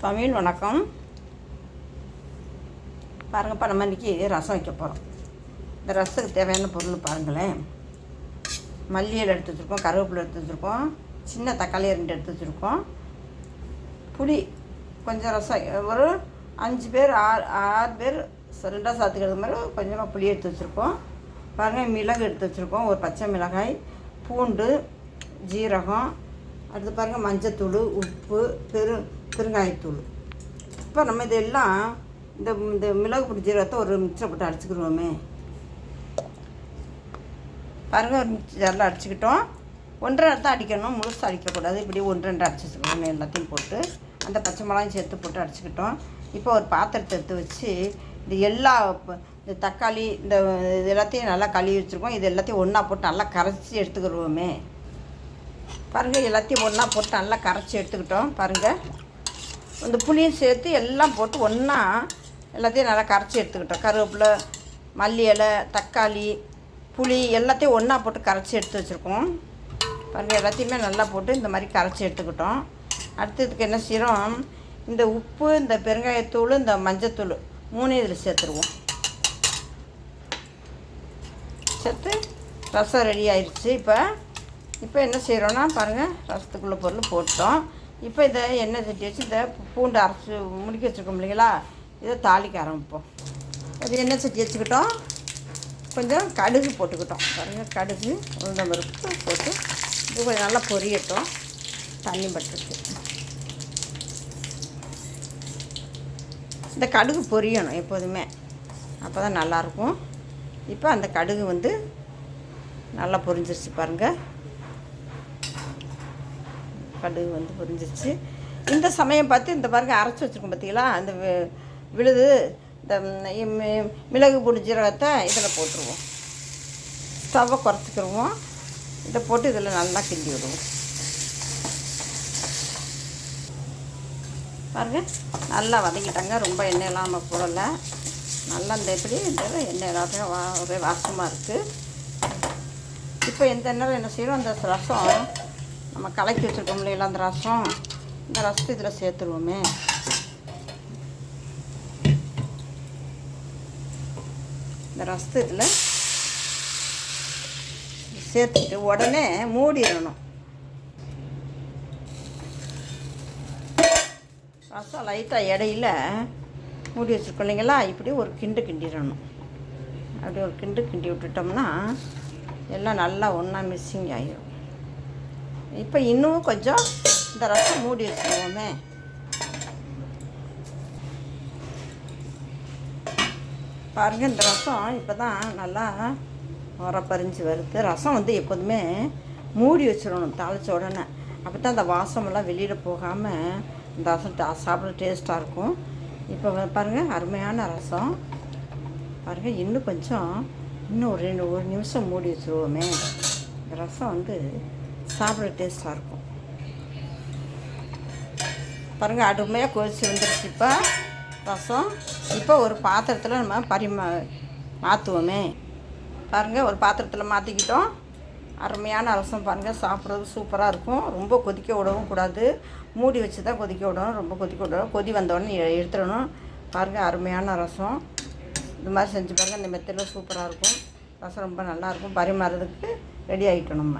சமையல் வணக்கம். பாருங்கப்பா நம்ம இன்றைக்கி ரசம் வைக்க போகிறோம் இந்த ரசத்துக்கு தேவையான பொருள் பாருங்களேன். மல்லியில் எடுத்து வச்சுருக்கோம் கருவேப்பிலை எடுத்து வச்சுருக்கோம் சின்ன தக்காளி ரெண்டு எடுத்து வச்சுருக்கோம். புளி கொஞ்சம் ரசம் ஒரு அஞ்சு பேர் ஆறு ஆறு பேர் ச- சாத்துக்கிறது மாதிரி கொஞ்சமாக புளி எடுத்து வச்சுருக்கோம். பாருங்கள் மிளகு எடுத்து வச்சுருக்கோம் ஒரு பச்சை மிளகாய் பூண்டு ஜீரகம் அடுத்து பாருங்கள் மஞ்சத்தூள் உப்பு பெரு பெருங்காயத்தூள். இப்போ நம்ம இதெல்லாம் இந்த இந்த மிளகு பொடி ஜீரகத்தை ஒரு மிக்சர் போட்டு அடிச்சுக்கிடுவோமே. பாருங்கள் ஒரு மிக்சர் ஜாரில் அடிச்சுக்கிட்டோம். ஒன்றரை தான் அடிக்கணும் முழுசாக அடிக்கக்கூடாது. இப்படி ஒன்று ரெண்டு அடிச்சு வச்சுக்கணும் எல்லாத்தையும் போட்டு. அந்த பச்சை மிளகாயும் சேர்த்து போட்டு அடிச்சுக்கிட்டோம். இப்போ ஒரு பாத்திரத்தை எடுத்து வச்சு இந்த எல்லா இந்த தக்காளி இந்த இது எல்லாத்தையும் நல்லா கழுவி வச்சுருக்கோம். இது எல்லாத்தையும் ஒன்றா போட்டு நல்லா கரைச்சி எடுத்துக்கிடுவோமே. பாருங்கள் எல்லாத்தையும் ஒன்றா போட்டு நல்லா கரைச்சி எடுத்துக்கிட்டோம். பாருங்கள் இந்த புளியும் சேர்த்து எல்லாம் போட்டு ஒன்றா எல்லாத்தையும் நல்லா கரைச்சி எடுத்துக்கிட்டோம். கருவேப்பிலை மல்லி இலை தக்காளி புளி எல்லாத்தையும் ஒன்றா போட்டு கரைச்சி எடுத்து வச்சுருக்கோம். பாருங்கள் எல்லாத்தையுமே நல்லா போட்டு இந்த மாதிரி கரைச்சி எடுத்துக்கிட்டோம். அடுத்ததுக்கு என்ன செய்கிறோம் இந்த உப்பு இந்த பெருங்காயத்தூள் இந்த மஞ்சத்தூள் மூணையும் இதில் சேர்த்துருவோம். சேர்த்து ரசம் ரெடி ஆயிடுச்சு இப்போ இப்போ என்ன செய்கிறோன்னா பாருங்கள் ரசத்துக்குள்ள பொருள் போட்டோம். இப்போ இதை எண்ணெய் சட்டி வச்சு இந்த பூண்டு அரைச்சி முடிக்க வச்சுருக்கோம் இல்லைங்களா? இதை தாளிக்க ஆரம்பிப்போம். அது எண்ணெய் சட்டி வச்சுக்கிட்டோம். கொஞ்சம் கடுகு போட்டுக்கிட்டோம். பாருங்கள் கடுகு உளுந்தம் பருப்பு போட்டு இது கொஞ்சம் நல்லா பொரியட்டும். தண்ணி பட்டுருக்கு. இந்த கடுகு பொரியணும் எப்போதுமே. அப்போ தான் நல்லாயிருக்கும். இப்போ அந்த கடுகு வந்து நல்லா பொரிஞ்சிருச்சு பாருங்கள் கடுகு வந்து பொரிஞ்சிருச்சு. இந்த சமயம் பார்த்து இந்த பாருங்க அரைச்சி வச்சுருக்கோம் பார்த்தீங்களா அந்த விழுது இந்த மிளகு பொடி ஜீரகத்தை இதில் போட்டுருவோம். ஸ்டவ்வை குறைச்சிக்கிடுவோம் இதை போட்டு இதில் நல்லா கிண்டி விடுவோம். பாருங்க நல்லா வதக்கிட்டாங்க. ரொம்ப எண்ணெய் இல்லாமல் போடலை. நல்லா இந்த எப்படி இந்த எண்ணெய் எல்லாத்தையும் வா ஒரே வாசமாக இருக்குது இப்போ எந்த நேரம் என்ன செய்யணும்? அந்த ரசம் நம்ம கலக்கி வச்சுருக்கோம் இல்லைங்களா அந்த ரசம். இந்த ரசத்தை இதில் சேர்த்துருவோமே. இந்த ரசத்தை இதில் சேர்த்துட்டு உடனே மூடிடணும். ரசம் லைட்டாக இடையில மூடி வச்சுருக்கோம் இல்லைங்களா? இப்படி ஒரு கிண்டு கிண்டிடணும். அப்படி ஒரு கிண்டு கிண்டி விட்டுட்டோம்னா எல்லாம் நல்லா ஒன்றா மிஸ்ஸிங் ஆகிடும் இப்போ இன்னும் கொஞ்சம் இந்த ரசம் மூடி வச்சுருவோமே பாருங்கள் இந்த ரசம் இப்போ தான் நல்லா உரப்பறிஞ்சு வருது. ரசம் வந்து எப்போதுமே மூடி வச்சிடணும் தாளித்த உடனே. அப்போ தான் அந்த வாசமெல்லாம் வெளியில் போகாமல் இந்த ரசம் சாப்பிட டேஸ்ட்டாக இருக்கும். இப்போ பாருங்கள் அருமையான ரசம். பாருங்கள் இன்னும் கொஞ்சம் இன்னும் ஒரு ரெண்டு ஒரு நிமிஷம் மூடி வச்சுருவோமே. இந்த ரசம் வந்து சாப்பிட டேஸ்ட்டாக இருக்கும். பாருங்கள் அருமையாக கொதிச்சு வந்துருச்சு இப்போ. ரசம். இப்போ ஒரு பாத்திரத்தில் நம்ம பரிமா மாற்றுவோமே பாருங்கள் ஒரு பாத்திரத்தில் மாற்றிக்கிட்டோம் அருமையான ரசம் பாருங்கள் சாப்பிட்றது சூப்பராக இருக்கும். ரொம்ப கொதிக்க விடவும் கூடாது. மூடி வச்சு தான் கொதிக்க விடணும். ரொம்ப கொதிக்க விடணும். கொதி வந்தோடனே எடுத்துடணும். பாருங்கள் அருமையான ரசம். இந்த மாதிரி செஞ்சு பாருங்கள் இந்த மெத்தடில் சூப்பராக இருக்கும். ரசம் ரொம்ப நல்லாயிருக்கும் பரிமாறதுக்கு ரெடி ஆகிட்டோம் நம்ம.